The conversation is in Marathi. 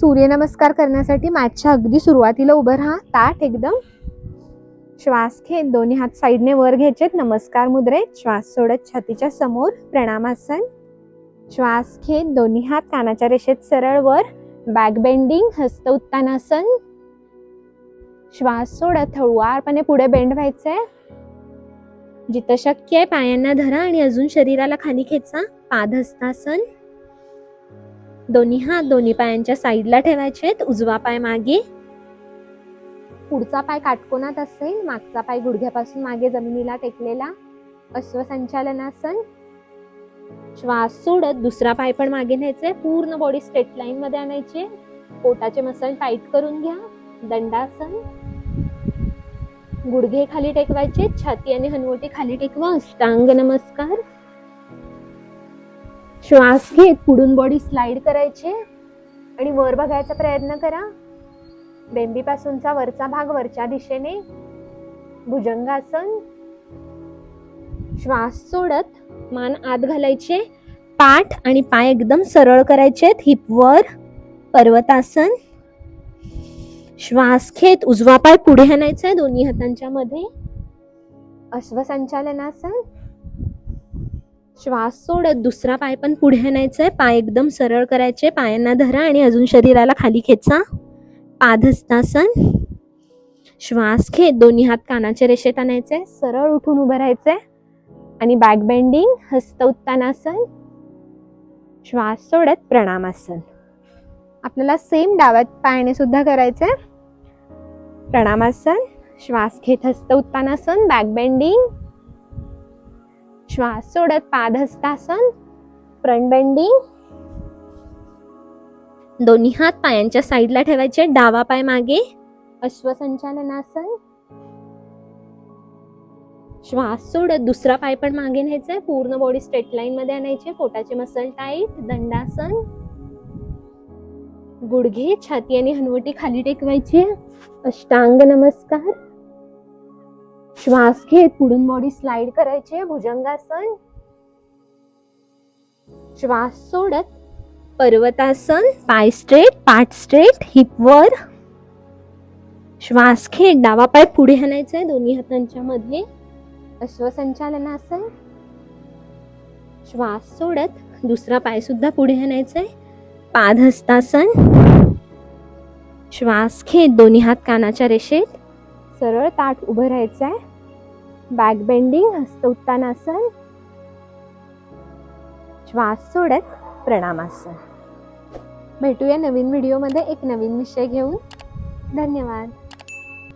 सूर्यनमस्कार करण्यासाठी मॅचच्या अगदी सुरुवातीला उभं राहा. ताट एकदम श्वास घेत दोन्ही हात साईडने वर घ्यायचेत. नमस्कार मुद्रेत श्वास सोडत छातीच्या समोर. प्रणामासन. श्वास घेत दोन्ही हात कानाच्या रेषेत सरळ वर. बॅक बेंडिंग हस्त उत्तानासन. श्वास सोडत हळुवारपणे पुढे बेंड व्हायचंय. जिथं शक्य आहे पायांना धरा आणि अजून शरीराला खाली खेचा. पाधस्तासन दोन्ही हात दोन्ही पायांच्या साईडला ठेवायचे आहेत. उजवा पाय मागे. पुढचा पाय काटकोनात असेल. मागचा पाय गुडघ्यापासून मागे जमिनीला टेकलेला. अश्वसंचालनासन. श्वास सोडत दुसरा पाय पण मागे न्यायचे पूर्ण बॉडी स्ट्रेट लाईन मध्ये आणायची. पोटाचे मसल टाईट करून घ्या. दंडासन. गुडघे खाली टेकवायचे. छाती आणि हनवटी खाली टेकवा. अष्टांग नमस्कार. श्वास घेत पुढून बॉडी स्लाइड करायची. आणि वर बघायचा प्रयत्न करा. बेंबीपासूनचा वरचा भाग वरच्या दिशेने. भुजंगासन. श्वास सोडत मान आत घालायचे. पाठ आणि पाय एकदम सरळ करायचे. हिप वर. पर्वतासन. श्वास घेत उजवा पाय पुढे आणायचा आहे दोन्ही हातांच्या मध्ये. अश्वसंचालनासन. श्वास सोडत दुसरा पाय पण पुढे आणायचा आहे पाय एकदम सरळ करायचे पायांना धरा आणि अजून शरीराला खाली खेचा. पाधस्तासन श्वास घेत दोन्ही हात कानाच्या रेषेत आणायचे सरळ उठून उभं राहायचंय. आणि बॅक बेंडिंग हस्त उत्तानासन. श्वास सोडत प्रणामासन. आपल्याला सेम डाव्या पायाने सुद्धा करायचंय. प्रणामासन. श्वास घेत हस्त उत्तानासन. बॅक बेंडिंग श्वास सोडत पादहस्तासन फ्रंट बेंडिंग दोन्ही हात पायांच्या साईडला ठेवायचे डावा पाय मागे अश्वसंचालनासन श्वास सोडत दुसरा पाय पण मागे न्यायचा पूर्ण बॉडी स्ट्रेट लाईन मध्ये आणायचे पोटाचे मसल टाईट दंडासन गुडघे छाती आणि हनवटी खाली टेकवायची अष्टांग नमस्कार श्वास घेत पुढून बॉडी स्लाइड आहे भुजंगासन. श्वास सोडत पर्वतासन पाय स्ट्रेट पाठ स्ट्रेट हिप वर. श्वास घेत डावा पाय पुढे आणायचा आहे दोन्ही हातांच्या मध्ये. अश्वसंचालनासन. श्वास सोडत दुसरा पाय सुद्धा पुढे आणायचा आहे पादहस्तासन श्वास घेत दोन्ही हात कानाच्या रेषेत. सरळ ताट उभं राहायचं आहे. बॅक बेंडिंग हस्त उत्तानासन श्वास सोडत प्रणामासन. भेटूया नवीन व्हिडिओमध्ये एक नवीन विषय घेऊन. धन्यवाद.